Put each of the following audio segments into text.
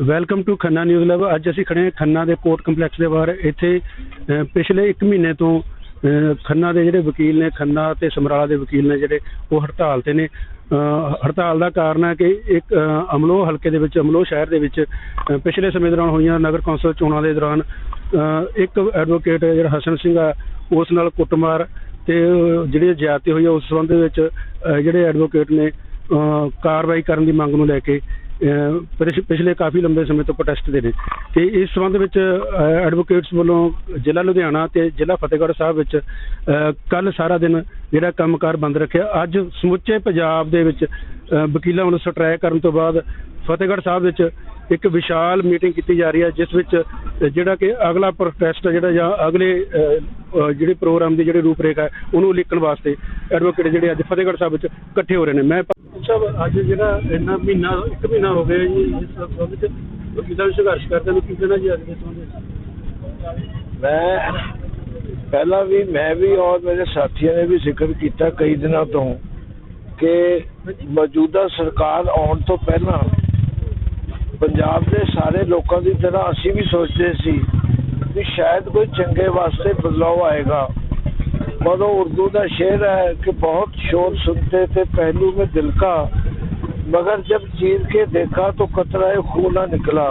Welcome to Khanna news lab ਅੱਜ ਅਸੀਂ ਖੜੇ ਹਾਂ ਖੰਨਾ ਦੇ ਕੋਰਟ ਕੰਪਲੈਕਸ ਦੇ ਬਾਹਰ। ਇੱਥੇ ਅਹ, ਪਿਛਲੇ 1 ਮਹੀਨੇ ਤੋਂ ਅਹ, ਖੰਨਾ ਦੇ ਜਿਹੜੇ ਵਕੀਲ ਨੇ ਖੰਨਾ ਤੇ ਸਮਰਾਲਾ ਦੇ ਵਕੀਲ ਨੇ ਜਿਹੜੇ ਉਹ ਹੜਤਾਲ ਤੇ ਨੇ। ਅਹ, ਹੜਤਾਲ ਦਾ ਕਾਰਨ ਹੈ ਕਿ ਇੱਕ ਅਹ, ਅਮਲੋਹ ਹਲਕੇ ਦੇ ਵਿੱਚ ਅਮਲੋਹ ਸ਼ਹਿਰ ਦੇ ਵਿੱਚ ਅਹ, ਪਿਛਲੇ ਸਮੇਂ ਦੌਰਾਨ ਹੋਈਆਂ ਨਗਰ ਕੌਂਸਲ ਚੋਣਾਂ ਦੇ ਦੌਰਾਨ ਅਹ, ਇੱਕ ਐਡਵੋਕੇਟ ਜਿਹੜਾ ਹਸਨ ਸਿੰਘ ਆ ਉਸ ਨਾਲ ਕੁੱਟਮਾਰ ਤੇ ਅਹ, ਜਿਹੜੀ ਜ਼ਿਆਦਤੀ ਹੋਈ ਆ ਉਸ ਸੰਬੰਧ ਵਿੱਚ ਅਹ, ਜਿਹੜੇ ਐਡਵੋਕੇਟ ਨੇ ਅਹ, ਕਾਰਵਾਈ ਕਰਨ ਦੀ ਮੰਗ ਨੂੰ ਲੈ ਕੇ ਪਿਛ- ਪਿਛਲੇ ਕਾਫੀ ਲੰਬੇ ਸਮੇਂ ਤੋਂ ਪ੍ਰੋਟੈਸਟ ਦੇ ਨੇ ਤੇ ਇਸ ਸੰਬੰਧ ਵਿੱਚ ਐਡਵੋਕੇਟਸ ਵੱਲੋਂ ਜ਼ਿਲ੍ਹਾ ਲੁਧਿਆਣਾ ਤੇ ਜ਼ਿਲ੍ਹਾ ਫਤਿਹਗੜ੍ਹ ਸਾਹਿਬ ਵਿੱਚ ਕੱਲ ਸਾਰਾ ਦਿਨ ਜਿਹੜਾ ਕੰਮਕਾਰ ਬੰਦ ਰੱਖਿਆ। ਅੱਜ ਸਮੁੱਚੇ ਪੰਜਾਬ ਦੇ ਵਿੱਚ ਅਹ, ਵਕੀਲਾਂ ਵੱਲੋਂ ਸਟ੍ਰਾਈਕ ਕਰਨ ਤੋਂ ਬਾਅਦ ਫਤਿਹਗੜ੍ਹ ਸਾਹਿਬ ਵਿੱਚ ਇੱਕ ਵਿਸ਼ਾਲ ਮੀਟਿੰਗ ਕੀਤੀ ਜਾ ਰਹੀ ਹੈ ਜਿਸ ਵਿੱਚ ਅਹ, ਜਿਹੜਾ ਕਿ ਅਗਲਾ ਪ੍ਰੋਟੈਸਟ ਜਿਹੜਾ ਜਾਂ ਅਗਲੇ ਅਹ, ਅਹ, ਜਿਹੜੇ ਪ੍ਰੋਗਰਾਮ ਦੀ ਜਿਹੜੀ ਰੂਪਰੇਖਾ ਹੈ ਉਹਨੂੰ ਲਿਖਣ ਵਾਸਤੇ ਐਡਵੋਕੇਟ ਜਿਹੜੇ ਅੱਜ ਫਤਿਹਗੜ੍ਹ ਸਾਹਿਬ ਵਿੱਚ ਇਕੱਠੇ ਹੋ ਰਹੇ ਨੇ। ਮੈਂ ਸਾਹਿਬ ਅੱਜ ਜਿਹੜਾ ਇੰਨਾ ਮਹੀਨਾ ਇੱਕ ਮਹੀਨਾ ਹੋ ਗਿਆ ਜੀ ਇਸ ਸੰਬੰਧ ਵਿੱਚ। ਵਕੀਲਾਂ ਨੂੰ ਸੰਘਰਸ਼ ਕਰਦੇ ਨੂੰ? ਕੀ ਕਹਿਣਾ ਜੀ ਅੱਜ ਦੇ ਸੰਬੰਧ ਮੈਂ ਪਹਿਲਾਂ ਵੀ ਮੈਂ ਵੀ ਔਰ ਮੇਰੇ ਸਾਥੀਆਂ ਨੇ ਵੀ ਜ਼ਿਕਰ ਕੀਤਾ ਕਈ ਦਿਨਾਂ ਤੋਂ ਕਿ ਮੌਜੂਦਾ ਸਰਕਾਰ ਆਉਣ ਤੋਂ ਪਹਿਲਾਂ ਪੰਜਾਬ ਦੇ ਸਾਰੇ ਲੋਕਾਂ ਦੀ ਤਰ੍ਹਾਂ ਅਸੀਂ ਵੀ ਸੋਚਦੇ ਸੀ ਕਿ ਸ਼ਾਇਦ ਕੋਈ ਚੰਗੇ ਵਾਸਤੇ ਬਦਲਾਅ ਆਏਗਾ पर वो उर्दू का शेर है कि बहुत शोर सुनते थे पहलू में दिल का मगर जब चीर के देखा तो कतरा खून ना निकला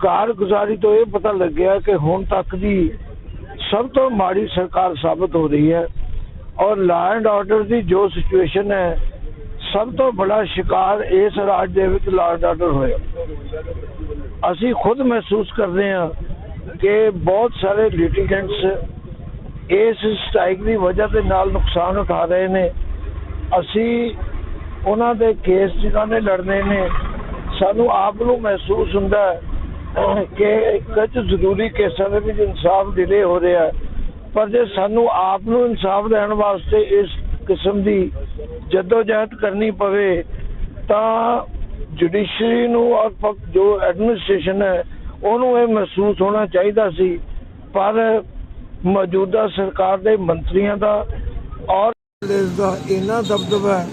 ਕਾਰਗੁਜ਼ਾਰੀ ਤੋਂ ਇਹ ਪਤਾ ਲੱਗਿਆ ਕਿ ਹੁਣ ਤੱਕ ਦੀ ਸਭ ਤੋਂ ਮਾੜੀ ਸਰਕਾਰ ਸਾਬਤ ਹੋ ਰਹੀ ਹੈ ਔਰ ਲਾਅ ਐਂਡ ਆਰਡਰ ਦੀ ਜੋ ਸਿਚੁਏਸ਼ਨ ਹੈ ਸਭ ਤੋਂ ਬੜਾ ਸ਼ਿਕਾਰ ਇਸ ਰਾਜ ਦੇ ਵਿੱਚ ਲਾਅ ਐਂਡ ਆਰਡਰ ਹੋਇਆ ਅਸੀਂ ਖੁਦ ਮਹਿਸੂਸ ਕਰਦੇ ਹਾਂ ਕਿ ਬਹੁਤ ਸਾਰੇ ਲਿਟੀਗੈਂਟਸ ਇਸ ਸਟ੍ਰਾਈਕ ਦੀ ਵਜ੍ਹਾ ਦੇ ਨਾਲ ਨੁਕਸਾਨ ਉਠਾ ਰਹੇ ਨੇ। ਅਸੀਂ ਉਹਨਾਂ ਦੇ ਕੇਸ ਜਿਨ੍ਹਾਂ ਨੇ ਲੜਨੇ ਨੇ, ਸਾਨੂੰ ਆਪ ਨੂੰ ਮਹਿਸੂਸ ਹੁੰਦਾ ਕਿ ਕੁਝ ਜ਼ਰੂਰੀ ਕੇਸਾਂ ਦੇ ਵਿੱਚ ਇਨਸਾਫ ਡਿਲੇ ਹੋ ਰਿਹਾ ਪਰ ਜੇ ਸਾਨੂੰ ਆਪ ਨੂੰ ਇਨਸਾਫ ਦੇਣ ਵਾਸਤੇ ਇਸ ਕਿਸਮ ਦੀ ਜਦੋਜਹਿਦ ਕਰਨੀ ਪਵੇ, ਤਾਂ ਜੁਡੀਸ਼ਰੀ ਨੂੰ ਔਰ ਜੋ ਐਡਮਿਨਿਸਟ੍ਰੇਸ਼ਨ ਹੈ ਉਹਨੂੰ ਇਹ ਮਹਿਸੂਸ ਹੋਣਾ ਚਾਹੀਦਾ ਸੀ ਪਰ ਮੌਜੂਦਾ ਸਰਕਾਰ ਦੇ ਮੰਤਰੀਆਂ ਦਾ ਔਰ ਦਾ ਇੰਨਾ ਦਬਦਬਾ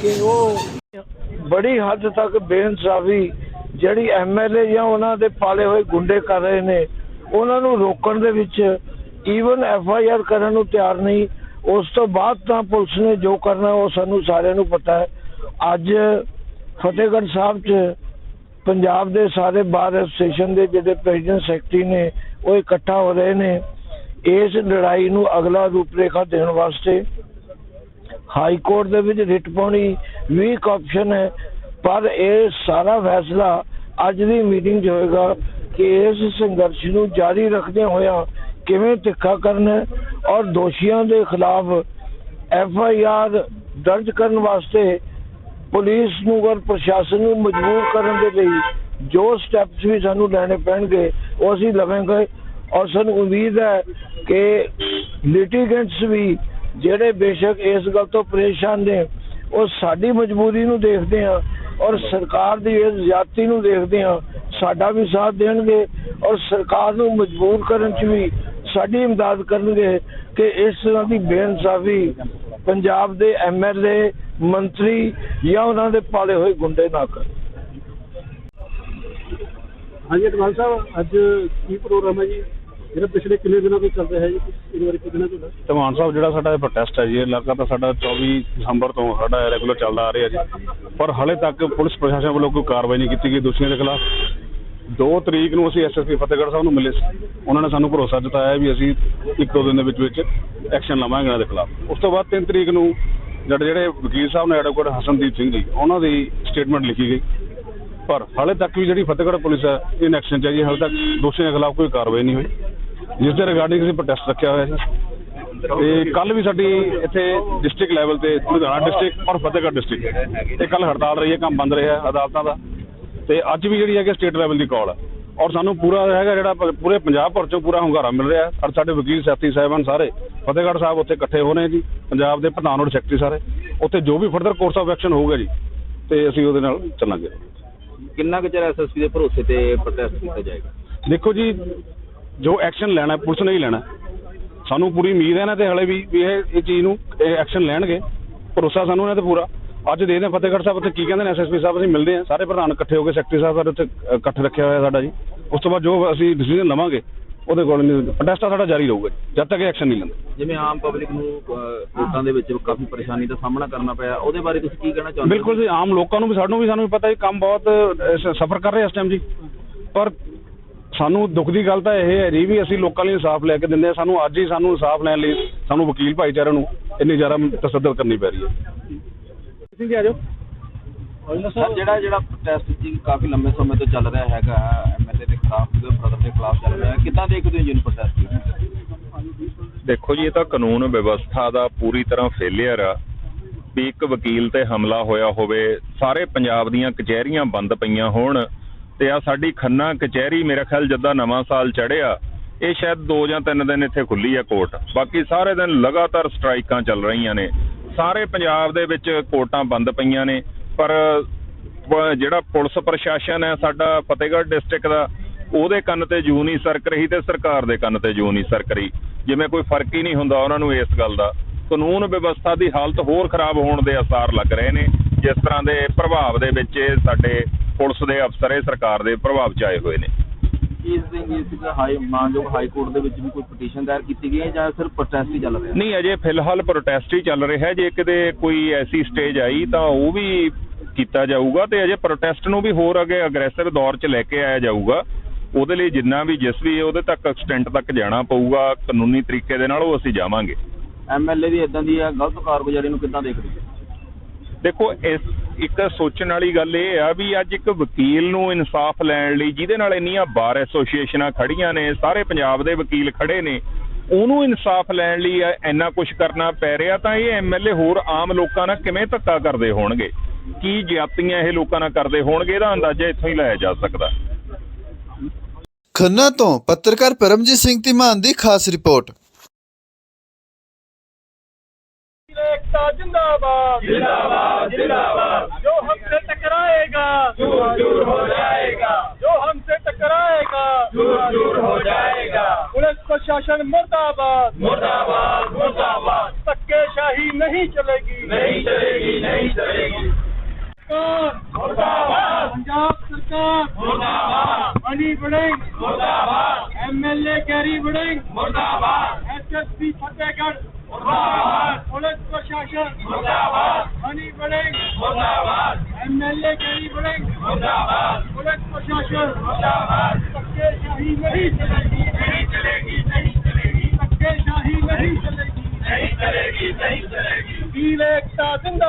ਕਿ ਉਹ ਬੜੀ ਹੱਦ ਤੱਕ ਬੇਇਨਸਾਫੀ ਜਿਹੜੀ ਐਮਐਲਏ ਜਾਂ ਉਹਨਾਂ ਦੇ ਪਾਲੇ ਹੋਏ ਗੁੰਡੇ ਕਰ ਰਹੇ ਨੇ ਉਹਨਾਂ ਨੂੰ ਰੋਕਣ ਦੇ ਵਿੱਚ ਈਵਨ ਐਫਆਈਆਰ ਕਰਨ ਨੂੰ ਤਿਆਰ ਨਹੀਂ ਉਸ ਤੋਂ ਬਾਅਦ ਤਾਂ ਪੁਲਿਸ ਨੇ ਜੋ ਕਰਨਾ ਉਹ ਸਾਨੂੰ ਸਾਰਿਆਂ ਨੂੰ ਪਤਾ ਹੈ। ਅੱਜ ਫਤਿਹਗੜ੍ਹ ਸਾਹਿਬ 'ਚ ਪੰਜਾਬ ਦੇ ਸਾਰੇ ਬਾਰ ਐਸੋਸੀਏਸ਼ਨ ਦੇ ਜਿਹੜੇ ਪ੍ਰੈਜ਼ੀਡੈਂਟ ਸੈਕਟਰੀ ਨੇ, ਉਹ ਇਕੱਠਾ ਹੋ ਰਹੇ ਨੇ। ਇਸ ਲੜਾਈ ਨੂੰ ਅਗਲਾ ਰੂਪਰੇਖਾ ਦੇਣ ਵਾਸਤੇ ਹਾਈ ਕੋਰਟ ਦੇ ਵਿੱਚ ਰਿਟ ਪਾਉਣੀ ਵੀਕ ਆਪਸ਼ਨ ਹੈ। ਪਰ ਇਹ ਸਾਰਾ ਫੈਸਲਾ ਅੱਜ ਦੀ ਮੀਟਿੰਗ 'ਚ ਹੋਏਗਾ ਕਿ ਇਸ ਸੰਘਰਸ਼ ਨੂੰ ਜਾਰੀ ਰੱਖਦੇ ਹੋਇਆ ਕਿਵੇਂ ਤਿੱਖਾ ਕਰਨਾ ਹੈ ਔਰ ਦੋਸ਼ੀਆਂ ਦੇ ਖਿਲਾਫ ਐਫ ਆਈ ਆਰ ਦਰਜ ਕਰਨ ਵਾਸਤੇ ਪੁਲਿਸ ਨੂੰ ਔਰ ਪ੍ਰਸ਼ਾਸਨ ਨੂੰ ਮਜਬੂਰ ਕਰਨ ਦੇ ਲਈ ਜੋ ਸਟੈਪਸ ਵੀ ਸਾਨੂੰ ਲੈਣੇ ਪੈਣਗੇ, ਉਹ ਅਸੀਂ ਲਵਾਂਗੇ। ਔਰ ਸਾਨੂੰ ਉਮੀਦ ਹੈ ਕਿ ਲਿਟੀਗੈਂਟਸ ਵੀ ਜਿਹੜੇ ਬੇਸ਼ੱਕ ਇਸ ਗੱਲ ਤੋਂ ਪਰੇਸ਼ਾਨ ਨੇ, ਉਹ ਸਾਡੀ ਮਜਬੂਰੀ ਨੂੰ ਦੇਖਦੇ ਆ ਔਰ ਸਰਕਾਰ ਦੀ ਇਸ ਜ਼ਿਆਦਤੀ ਨੂੰ ਦੇਖਦੇ ਆ, ਸਾਡਾ ਵੀ ਸਾਥ ਦੇਣਗੇ ਔਰ ਸਰਕਾਰ ਨੂੰ ਮਜਬੂਰ ਕਰਨ 'ਚ ਵੀ ਸਾਡੀ ਇਮਦਾਦ ਕਰਨਗੇ ਕਿ ਇਸ ਤਰ੍ਹਾਂ ਦੀ ਬੇਇਨਸਾਫੀ ਪੰਜਾਬ ਦੇ ਐਮਐਲਏ ਮੰਤਰੀ ਜਾਂ ਉਹਨਾਂ ਦੇ ਪਾਲੇ ਹੋਏ ਗੁੰਡੇ ਨਾ ਕਰਨ। ਹਾਂਜੀ ਅਡਵਾਲ ਸਾਹਿਬ ਅੱਜ ਕੀ ਪ੍ਰੋਗਰਾਮ ਹੈ ਜੀ? ਜਿਹੜਾ ਪਿਛਲੇ ਕਿੰਨੇ ਦਿਨਾਂ ਤੋਂ ਚੱਲ ਰਿਹਾ ਹੈ ਜੀ? ਇਹਦੇ ਬਾਰੇ ਕੀ ਕਹਿਣਾ ਤੁਹਾਡਾ ਧਮਾਨ ਸਾਹਿਬ ਜਿਹੜਾ ਸਾਡਾ ਇਹ ਪ੍ਰੋਟੈਸਟ ਹੈ ਜੀ ਇਹ ਲਗਾਤਾਰ ਸਾਡਾ 24 ਦਸੰਬਰ ਤੋਂ ਸਾਡਾ ਰੈਗੂਲਰ ਚੱਲਦਾ ਆ ਰਿਹਾ ਜੀ। ਪਰ ਹਲੇ ਤੱਕ ਪੁਲਿਸ ਪ੍ਰਸ਼ਾਸਨ ਵੱਲੋਂ ਕੋਈ ਕਾਰਵਾਈ ਨਹੀਂ ਕੀਤੀ ਗਈ ਦੋਸ਼ੀਆਂ ਦੇ ਖਿਲਾਫ। 2 ਤਰੀਕ ਨੂੰ ਅਸੀਂ ਐਸਐਸਪੀ ਫਤਿਹਗੜ੍ਹ ਸਾਹਿਬ ਨੂੰ ਮਿਲੇ ਸੀ। ਉਹਨਾਂ ਨੇ ਸਾਨੂੰ ਭਰੋਸਾ ਜਤਾਇਆ ਵੀ ਅਸੀਂ ਇੱਕ ਦੋ ਦਿਨ ਦੇ ਵਿੱਚ ਵਿੱਚ ਐਕਸ਼ਨ ਲਵਾਂਗੇ ਇਹਨਾਂ ਦੇ ਖਿਲਾਫ। ਉਸ ਤੋਂ ਬਾਅਦ 3 ਤਰੀਕ ਨੂੰ ਜਿਹੜੇ ਜਿਹੜੇ ਵਕੀਲ ਸਾਹਿਬ ਨੇ ਐਡਵੋਕੇਟ ਹਸਨਦੀਪ ਸਿੰਘ ਜੀ, ਉਹਨਾਂ ਦੀ ਸਟੇਟਮੈਂਟ ਲਿਖੀ ਗਈ। ਪਰ ਹਾਲੇ ਤੱਕ ਵੀ ਜਿਹੜੀ ਫਤਿਹਗੜ੍ਹ ਪੁਲਿਸ ਹੈ ਇਨ ਐਕਸ਼ਨ ਚ ਹੈ ਜੀ। ਹਾਲੇ ਤੱਕ ਦੋਸ਼ੀਆਂ ਦੇ ਖਿਲਾਫ ਕੋਈ ਕਾਰਵਾਈ ਨਹੀਂ ਹੋਈ। ਜਿਸ ਦੇ ਰਿਗਾਰਡਿੰਗ ਅਸੀਂ ਪ੍ਰੋਟੈਸਟ ਰੱਖਿਆ ਹੋਇਆ ਸੀ। ਤੇ ਕੱਲ ਵੀ ਸਾਡੀ ਇੱਥੇ ਡਿਸਟ੍ਰਿਕਟ ਲੈਵਲ ਤੇ ਲੁਧਿਆਣਾ ਡਿਸਟ੍ਰਿਕਟ ਔਰ ਫਤਿਹਗੜ੍ਹ ਡਿਸਟ੍ਰਿਕਟ ਤੇ ਕੱਲ ਹੜਤਾਲ ਰਹੀ ਹੈ, ਕੰਮ ਬੰਦ ਰਿਹਾ ਅਦਾਲਤਾਂ ਦਾ। ਤੇ ਅੱਜ ਵੀ ਜਿਹੜੀ ਹੈਗੀ ਸਟੇਟ ਲੈਵਲ ਦੀ ਕਾਲ ਹੈ। ਔਰ ਸਾਨੂੰ ਪੂਰਾ ਹੈਗਾ ਜਿਹੜਾ ਪੂਰੇ ਪੰਜਾਬ ਭਰ ਚੋਂ ਪੂਰਾ ਹੁੰਗਾਰਾ ਮਿਲ ਰਿਹਾ। ਔਰ ਸਾਡੇ ਵਕੀਲ ਸਾਥੀ ਸਾਹਿਬਾਨ ਸਾਰੇ ਫਤਿਹਗੜ੍ਹ ਸਾਹਿਬ ਉੱਥੇ ਇਕੱਠੇ ਹੋ ਰਹੇ ਜੀ ਪੰਜਾਬ ਦੇ ਪ੍ਰਧਾਨ ਔਰ ਸੈਕਟਰੀ ਸਾਰੇ। ਉੱਥੇ ਜੋ ਵੀ ਫਰਦਰ ਕੋਰਸ ਆਫ ਐਕਸ਼ਨ ਹੋਊਗਾ ਜੀ ਤੇ ਅਸੀਂ ਉਹਦੇ ਨਾਲ ਚੱਲਾਂਗੇ। ਕਿੰਨਾ ਕੁ ਚਿਰ ਐਸਐਸਪੀ ਦੇ ਭਰੋਸੇ ਤੇ ਪ੍ਰੋਟੈਸਟ ਕੀਤਾ ਜਾਏਗਾ? ਦੇਖੋ ਜੀ ਜੋ ਐਕਸ਼ਨ ਲੈਣਾ ਪੁਲਿਸ ਨੇ ਹੀ ਲੈਣਾ। ਸਾਨੂੰ ਪੂਰੀ ਉਮੀਦ ਹੈ ਨਾ ਤੇ ਹਲੇ ਵੀ ਵੀ ਇਹ ਇਹ ਚੀਜ਼ ਨੂੰ ਐਕਸ਼ਨ ਲੈਣਗੇ। ਭਰੋਸਾ ਸਾਨੂੰ ਇਹਨਾਂ ਤੇ ਪੂਰਾ। ਅੱਜ ਦੇਖਦੇ ਹਾਂ ਫਤਿਹਗੜ੍ਹ ਸਾਹਿਬ ਉੱਥੇ ਕੀ ਕਹਿੰਦੇ ਨੇ ਐਸਐਸਪੀ ਸਾਹਿਬ ਅਸੀਂ ਮਿਲਦੇ ਹਾਂ। ਸਾਰੇ ਪ੍ਰਧਾਨ ਇਕੱਠੇ ਹੋ ਕੇ ਸੈਕਟਰੀ ਸਾਹਿਬ ਸਾਡੇ ਉੱਥੇ ਇਕੱਠ ਰੱਖਿਆ ਹੋਇਆ ਸਾਡਾ ਜੀ। ਉਸ ਤੋਂ ਬਾਅਦ ਜੋ ਅਸੀਂ ਡਿਸੀਜਨ ਲਵਾਂਗੇ ਉਹਦੇ ਕੋਲ ਪ੍ਰੋਟੈਸਟ ਸਾਡਾ ਜਾਰੀ ਰਹੂਗਾ ਜੀ, ਜਦ ਤੱਕ ਐਕਸ਼ਨ ਨਹੀਂ ਲੈਂਦੇ। ਜਿਵੇਂ ਆਮ ਪਬਲਿਕ ਨੂੰ ਅਹ, ਵੋਟਾਂ ਦੇ ਵਿੱਚ ਕਾਫੀ ਪਰੇਸ਼ਾਨੀ ਦਾ ਸਾਹਮਣਾ ਕਰਨਾ ਪਿਆ ਉਹਦੇ ਬਾਰੇ ਤੁਸੀਂ ਕੀ ਕਹਿਣਾ ਚਾਹੁੰਦੇ ਹੋ? ਬਿਲਕੁਲ ਜੀ ਆਮ ਲੋਕਾਂ ਨੂੰ ਵੀ ਸਾਨੂੰ ਵੀ ਸਾਨੂੰ ਵੀ ਪਤਾ ਹੈ ਕੰਮ ਬਹੁਤ ਸਫਰ ਕਰ ਰਹੇ ਇਸ ਟਾਈਮ ਜੀ। ਪਰ ਸਾਨੂੰ ਦੁੱਖ ਦੀ ਗੱਲ ਤਾਂ ਇਹ ਹੈ ਜੀ ਵੀ ਅਸੀਂ ਲੋਕਾਂ ਲਈ ਇਨਸਾਫ ਲੈ ਕੇ ਦਿੰਦੇ ਹਾਂ। ਸਾਨੂੰ ਅੱਜ ਹੀ ਸਾਨੂੰ ਇਨਸਾਫ ਲੈਣ ਲਈ ਸਾਨੂੰ ਵਕੀਲ ਭਾਈਚਾਰੇ ਨੂੰ ਇੰਨੀ ਜ਼ਿਆਦਾ ਤਸੱਦਦ ਕਰਨੀ ਪੈ ਰਹੀ ਹੈ। ਤੁਸੀਂ ਜੀ ਆ ਜਾਓ ਸਰ ਜਿਹੜਾ ਜਿਹੜਾ ਪ੍ਰੋਟੈਸਟ ਜੀ ਕਾਫੀ ਲੰਬੇ ਸਮੇਂ ਤੋਂ ਚੱਲ ਰਿਹਾ ਹੈਗਾ ਦੇ ਖਿਲਾਫ ਬ੍ਰਦਰ ਦੇ ਖਿਲਾਫ ਚੱਲ ਰਿਹਾ। ਕਿੱਦਾਂ ਦੇਖਦੇ ਹੋ ਜੀ ਇਹਨੂੰ ਪ੍ਰੋਟੈਸਟ ਦੇਖੋ ਜੀ, ਇਹ ਤਾਂ ਕਾਨੂੰਨ ਵਿਵਸਥਾ ਦਾ ਪੂਰੀ ਤਰ੍ਹਾਂ ਫੇਲਿਅਰ ਆ ਵੀ ਇੱਕ ਵਕੀਲ ਤੇ ਹਮਲਾ ਹੋਇਆ ਹੋਵੇ, ਸਾਰੇ ਪੰਜਾਬ ਦੀਆਂ ਕਚਹਿਰੀਆਂ ਬੰਦ ਪਈਆਂ ਹੋਣ ਤੇ ਆ ਸਾਡੀ ਖੰਨਾ ਕਚਹਿਰੀ, ਮੇਰੇ ਖਿਆਲ ਜਦਾਂ ਨਵਾਂ ਸਾਲ ਚੜਿਆ ਇਹ ਸ਼ਾਇਦ 2 ਜਾਂ 3 ਦਿਨ ਇੱਥੇ ਖੁੱਲੀ ਆ ਕੋਰਟ ਬਾਕੀ ਸਾਰੇ ਦਿਨ ਲਗਾਤਾਰ ਸਟ੍ਰਾਈਕਾਂ ਚੱਲ ਰਹੀਆਂ ਨੇ। ਸਾਰੇ ਪੰਜਾਬ ਦੇ ਵਿੱਚ ਕੋਰਟਾਂ ਬੰਦ ਪਈਆਂ ਨੇ, ਪਰ ਜਿਹੜਾ ਪੁਲਿਸ ਪ੍ਰਸ਼ਾਸਨ ਹੈ ਸਾਡਾ ਫਤਿਹਗੜ੍ਹ ਡਿਸਟ੍ਰਿਕਟ ਦਾ ਉਹਦੇ ਕੰਨ ਤੇ ਜੂ ਨਹੀਂ ਸਰਕ ਰਹੀ ਤੇ ਸਰਕਾਰ ਦੇ ਕੰਨ ਤੇ ਜੂ ਨਹੀਂ ਸਰਕ ਰਹੀ। ਜਿਵੇਂ ਕੋਈ ਫ਼ਰਕ ਹੀ ਨਹੀਂ ਹੁੰਦਾ ਉਹਨਾਂ ਨੂੰ ਇਸ ਗੱਲ ਦਾ। ਕਾਨੂੰਨ ਵਿਵਸਥਾ ਦੀ ਹਾਲਤ ਹੋਰ ਖਰਾਬ ਹੋਣ ਦੇ ਅਸਾਰ ਲੱਗ ਰਹੇ ਨੇ। ਜਿਸ ਤਰ੍ਹਾਂ ਦੇ ਪ੍ਰਭਾਵ ਦੇ ਵਿੱਚ ਸਾਡੇ ਪੁਲਿਸ ਦੇ ਅਫਸਰ ਇਹ ਸਰਕਾਰ ਦੇ ਪ੍ਰਭਾਵ ਚ ਆਏ ਹੋਏ ਨੇ। ਇਸ ਦੇ ਇਸ ਹਾਈ ਮਾਨਯੋਗ ਹਾਈ ਕੋਰਟ ਦੇ ਵਿੱਚ ਵੀ ਕੋਈ ਪਟੀਸ਼ਨ ਦਾਇਰ ਕੀਤੀ ਗਈ ਹੈ ਜਾਂ ਸਿਰਫ ਪ੍ਰੋਟੈਸਟ ਹੀ ਚੱਲ ਰਿਹਾ ਨਹੀਂ ਅਜੇ ਫਿਲਹਾਲ ਪ੍ਰੋਟੈਸਟ ਹੀ ਚੱਲ ਰਿਹਾ ਹੈ। ਜੇ ਕਿਤੇ ਕੋਈ ਐਸੀ ਸਟੇਜ ਆਈ ਤਾਂ ਉਹ ਵੀ ਕੀਤਾ ਜਾਊਗਾ ਤੇ ਅਜੇ ਪ੍ਰੋਟੈਸਟ ਨੂੰ ਵੀ ਹੋਰ ਅੱਗੇ ਅਗਰੈਸਿਵ ਦੌਰ 'ਚ ਲੈ ਕੇ ਆਇਆ ਜਾਊਗਾ। ਉਹਦੇ ਲਈ ਜਿੰਨਾ ਵੀ ਜਿਸ ਵੀ ਉਹਦੇ ਤੱਕ ਐਕਸਟੈਂਟ ਤੱਕ ਜਾਣਾ ਪਊਗਾ। ਕਾਨੂੰਨੀ ਤਰੀਕੇ ਦੇ ਨਾਲ ਉਹ ਅਸੀਂ ਜਾਵਾਂਗੇ। ਐਮਐਲਏ ਦੀ ਇਦਾਂ ਦੀ ਆ ਗਲਤ ਕਾਰਗੁਜ਼ਾਰੀ ਨੂੰ ਕਿੱਦਾਂ ਦੇਖਦੇ ਦੇਖੋ ਇਸ ਇੱਕ ਸੋਚਣ ਵਾਲੀ ਗੱਲ ਇਹ ਆ ਵੀ ਅੱਜ ਇੱਕ ਵਕੀਲ ਨੂੰ ਇਨਸਾਫ ਲੈਣ ਲਈ ਜਿਹਦੇ ਨਾਲ ਇੰਨੀਆਂ ਬਾਰ ਐਸੋਸੀਏਸ਼ਨਾਂ ਖੜੀਆਂ ਨੇ ਸਾਰੇ ਪੰਜਾਬ ਦੇ ਵਕੀਲ ਖੜੇ ਨੇ ਉਹਨੂੰ ਇਨਸਾਫ ਲੈਣ ਲਈ ਇੰਨਾ ਕੁਝ ਕਰਨਾ ਪੈ ਰਿਹਾ ਤਾਂ ਇਹ ਐਮਐਲਏ ਹੋਰ ਆਮ ਲੋਕਾਂ ਨਾਲ ਕਿਵੇਂ ਧੱਕਾ ਕਰਦੇ ਹੋਣਗੇ? ਕੀ ਜ਼ਿਆਦਤੀਆਂ ਇਹ ਲੋਕਾਂ ਨਾਲ ਕਰਦੇ ਹੋਣਗੇ ਇਹਦਾ ਅੰਦਾਜ਼ਾ ਇੱਥੋਂ ਹੀ ਲਾਇਆ ਜਾ ਸਕਦਾ ਖੰਨਾ ਤੋਂ ਪੱਤਰਕਾਰ ਪਰਮਜੀਤ ਸਿੰਘ ਧੀਮਾਨ ਦੀ ਖਾਸ ਰਿਪੋਰਟ एकता जिंदाबाद जिंदाबाद जिंदाबाद जो हमसे टकराएगा दूर दूर हो जाएगा जो हमसे टकराएगा दूर दूर हो जाएगा पुलिस प्रशासन मुर्दाबाद मुर्दाबाद मुर्दाबाद पंजाब सरकार मुर्दाबाद मनी बड़ेंग मुर्दाबाद एमएलए गैरी बड़ेंग मुर्दाबाद एसएसपी फतेहगढ़ मुर्दाबाद पुलिस प्रशासन मुर्दाबाद मनी बड़ेंग मुर्दाबाद एमएलए गैरी बड़ेंग मुर्दाबाद पुलिस प्रशासन मुर्दाबाद धक्केशाही नहीं चलेगी नहीं चलेगी नहीं चलेगी धक्केशाही नहीं चलेगी नहीं चलेगी नहीं चलेगी वकील एकता जिंदाबाद